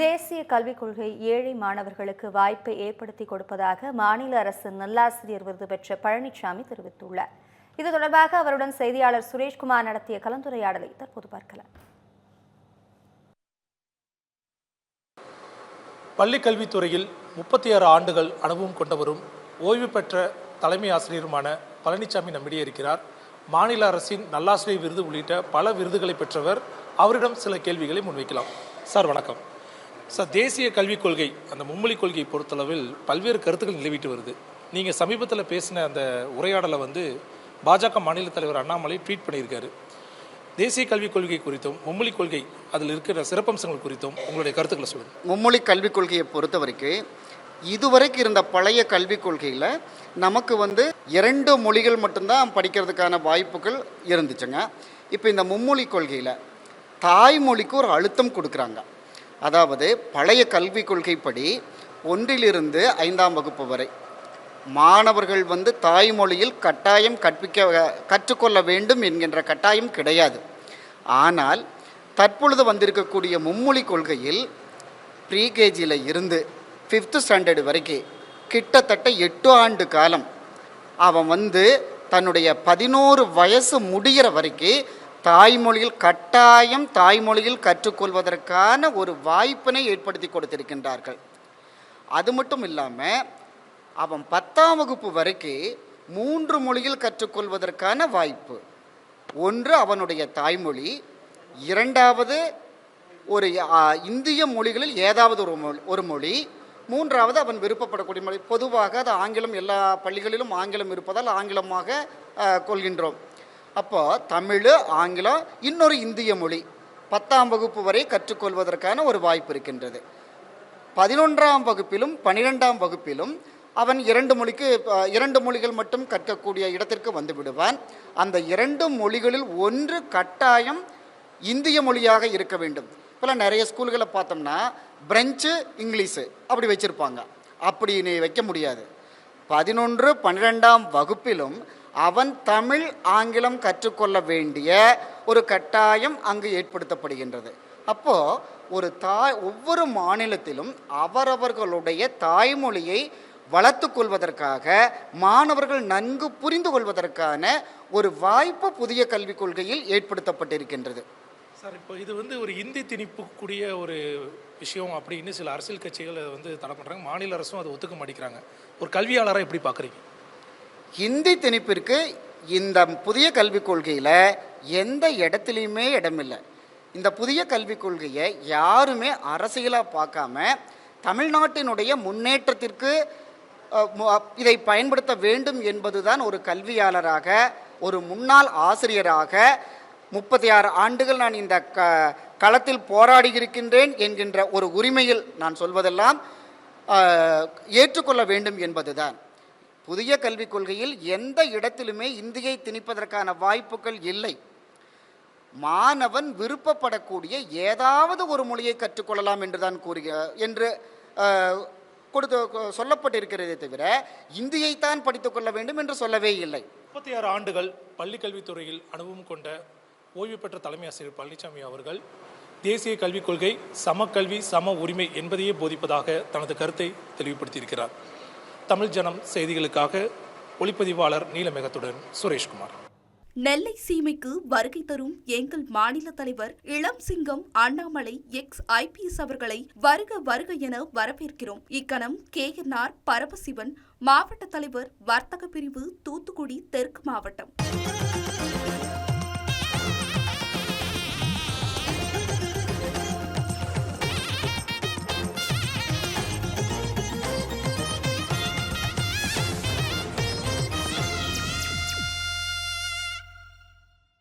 தேசிய கல்விக் கொள்கை ஏழை மாணவர்களுக்கு வாய்ப்பை ஏற்படுத்தி கொடுப்பதாக மாநில அரசு நல்லாசிரியர் விருது பெற்ற பழனிசாமி தெரிவித்துள்ளார். இது தொடர்பாக அவருடன் செய்தியாளர் சுரேஷ்குமார் நடத்திய கலந்துரையாடலை தற்போது பார்க்கலாம். பள்ளி கல்வித்துறையில் முப்பத்தி ஆறு ஆண்டுகள் அனுபவம் கொண்டவரும் ஓய்வு பெற்ற தலைமை ஆசிரியருமான பழனிசாமி நம்மிடையே இருக்கிறார் மாநில அரசின் நல்லாசிரியர் விருது உள்ளிட்ட பல விருதுகளை பெற்றவர் அவரிடம் சில கேள்விகளை முன்வைக்கலாம். சார் வணக்கம். சார் தேசிய கல்விக் கொள்கை அந்த மும்மொழி கொள்கையை பொறுத்தளவில் பல்வேறு கருத்துக்கள் நிலவிட்டு வருது. நீங்கள் சமீபத்தில் பேசின அந்த உரையாடலை வந்து பாஜக மாநில தலைவர் அண்ணாமலை ட்வீட் பண்ணியிருக்காரு. தேசிய கல்விக் கொள்கை குறித்தும் மும்மொழி கொள்கை அதில் இருக்கிற சிறப்பம்சங்கள் குறித்தும் உங்களுடைய கருத்துக்களை சொல்லுங்கள் மும்மொழி கல்விக் கொள்கையை பொறுத்த வரைக்கும் இதுவரைக்கும் இருந்த பழைய கல்விக் கொள்கையில் நமக்கு வந்து இரண்டு மொழிகள் மட்டும்தான் படிக்கிறதுக்கான வாய்ப்புகள் இருந்துச்சுங்க. இப்போ இந்த மும்மொழி கொள்கையில் தாய்மொழிக்கு ஒரு அழுத்தம் கொடுக்குறாங்க. அதாவது பழைய கல்விக் கொள்கைப்படி ஒன்றிலிருந்து ஐந்தாம் வகுப்பு வரை மாணவர்கள் வந்து தாய்மொழியில் கட்டாயம் கற்பிக்க கற்றுக்கொள்ள வேண்டும் என்கின்ற கட்டாயம் கிடையாது. ஆனால் தற்பொழுது வந்திருக்கக்கூடிய மும்மொழி கொள்கையில் ப்ரீகேஜியில் இருந்து ஃபிஃப்த்து ஸ்டாண்டர்டு வரைக்கும் கிட்டத்தட்ட எட்டு ஆண்டு காலம் அவன் வந்து தன்னுடைய பதினோரு வயசு முடிகிற வரைக்கும் தாய்மொழியில் கட்டாயம் தாய்மொழியில் கற்றுக்கொள்வதற்கான ஒரு வாய்ப்பினை ஏற்படுத்தி கொடுத்திருக்கின்றார்கள். அது மட்டும் இல்லாமல் அவன் பத்தாம் வகுப்பு வரைக்கும் மூன்று மொழியில் கற்றுக்கொள்வதற்கான வாய்ப்பு. ஒன்று அவனுடைய தாய்மொழி இரண்டாவது ஒரு இந்திய மொழிகளில் ஏதாவது ஒரு மொழி ஒரு மொழி மூன்றாவது அவன் விருப்பப்படக்கூடிய மொழி. பொதுவாக அது ஆங்கிலம் எல்லா பள்ளிகளிலும் ஆங்கிலம் இருப்பதால் ஆங்கிலமாக கொள்கின்றோம். அப்போ தமிழ் ஆங்கிலம் இன்னொரு இந்திய மொழி. பத்தாம் வகுப்பு வரை கற்றுக்கொள்வதற்கான ஒரு வாய்ப்பு இருக்கின்றது. பதினொன்றாம் வகுப்பிலும் பனிரெண்டாம் வகுப்பிலும் அவன் இரண்டு மொழிக்கு இரண்டு மொழிகள் மட்டும் கற்கக்கூடிய இடத்திற்கு வந்து விடுவான். அந்த இரண்டு மொழிகளில் ஒன்று கட்டாயம் இந்திய மொழியாக இருக்க வேண்டும். இப்போலாம் நிறைய ஸ்கூல்களை பார்த்தோம்னா பிரெஞ்சு இங்கிலீஷு அப்படி வச்சுருப்பாங்க. அப்படி நீ வைக்க முடியாது. பதினொன்று பன்னிரெண்டாம் வகுப்பிலும் அவன் தமிழ் ஆங்கிலம் கற்றுக்கொள்ள வேண்டிய ஒரு கட்டாயம் அங்கு ஏற்படுத்தப்படுகின்றது. அப்போ ஒரு தாய் ஒவ்வொரு மாநிலத்திலும் அவரவர்களுடைய தாய்மொழியை வளர்த்து கொள்வதற்காக மாணவர்கள் நன்கு புரிந்து கொள்வதற்கான ஒரு வாய்ப்பு புதிய கல்விக் கொள்கையில் ஏற்படுத்தப்பட்டிருக்கின்றது. சார் இப்போ இது வந்து ஒரு இந்தி திணிப்புக்கூடிய ஒரு விஷயம் அப்படின்னு சில அரசியல் கட்சிகள் வந்து தடை பண்ணுறாங்க மாநில அரசும் அதை ஒத்துக்க மாட்டேங்கிறாங்க. ஒரு கல்வியாளராக எப்படி பார்க்குறீங்க ஹிந்தி திணிப்பிற்கு இந்த புதிய கல்விக் கொள்கையில் எந்த இடத்துலையுமே இடமில்லை. இந்த புதிய கல்விக் கொள்கையை யாருமே அரசியலாக பார்க்காம தமிழ்நாட்டினுடைய முன்னேற்றத்திற்கு இதை பயன்படுத்த வேண்டும் என்பதுதான் ஒரு கல்வியாளராக ஒரு முன்னாள் ஆசிரியராக முப்பத்தி ஆறு ஆண்டுகள் நான் இந்த க களத்தில் போராடி இருக்கின்றேன் என்கின்ற ஒரு உரிமையில் நான் சொல்வதெல்லாம் ஏற்றுக்கொள்ள வேண்டும் என்பதுதான். புதிய கல்விக் கொள்கையில் எந்த இடத்திலுமே இந்தியை திணிப்பதற்கான வாய்ப்புகள் இல்லை. மாணவன் விருப்பப்படக்கூடிய ஏதாவது ஒரு மொழியை கற்றுக்கொள்ளலாம் என்று தான் கூறுகிறார் என்று கொடுத்து சொல்லப்பட்டிருக்கிறதே தவிர இந்தியைத்தான் படித்துக்கொள்ள வேண்டும் என்று சொல்லவே இல்லை. முப்பத்தி ஆறு ஆண்டுகள் பள்ளி கல்வித்துறையில் அனுபவம் கொண்ட ஓய்வு பெற்ற தலைமை ஆசிரியர் பழனிசாமி அவர்கள் தேசிய கல்விக் கொள்கை சமக்கல்வி சம உரிமை என்பதையே போதிப்பதாக தனது கருத்தை தெளிவுபடுத்தியிருக்கிறார். தமிழ் ஜனம் செய்திகளுக்காக ஒளிப்பதிவாளர் நீலமேகத்துடன் சுரேஷ்குமார். நெல்லை சீமைக்கு வருகை தரும் எங்கள் மாநில தலைவர் இளம் சிங்கம் அண்ணாமலை எக்ஸ் ஐபிஎஸ் அவர்களை வருக வருக என வரவேற்கிறோம். இக்கணம் கேஎன்ஆர் பரமசிவன் மாவட்ட தலைவர் வர்த்தக பிரிவு தூத்துக்குடி தெற்கு மாவட்டம்.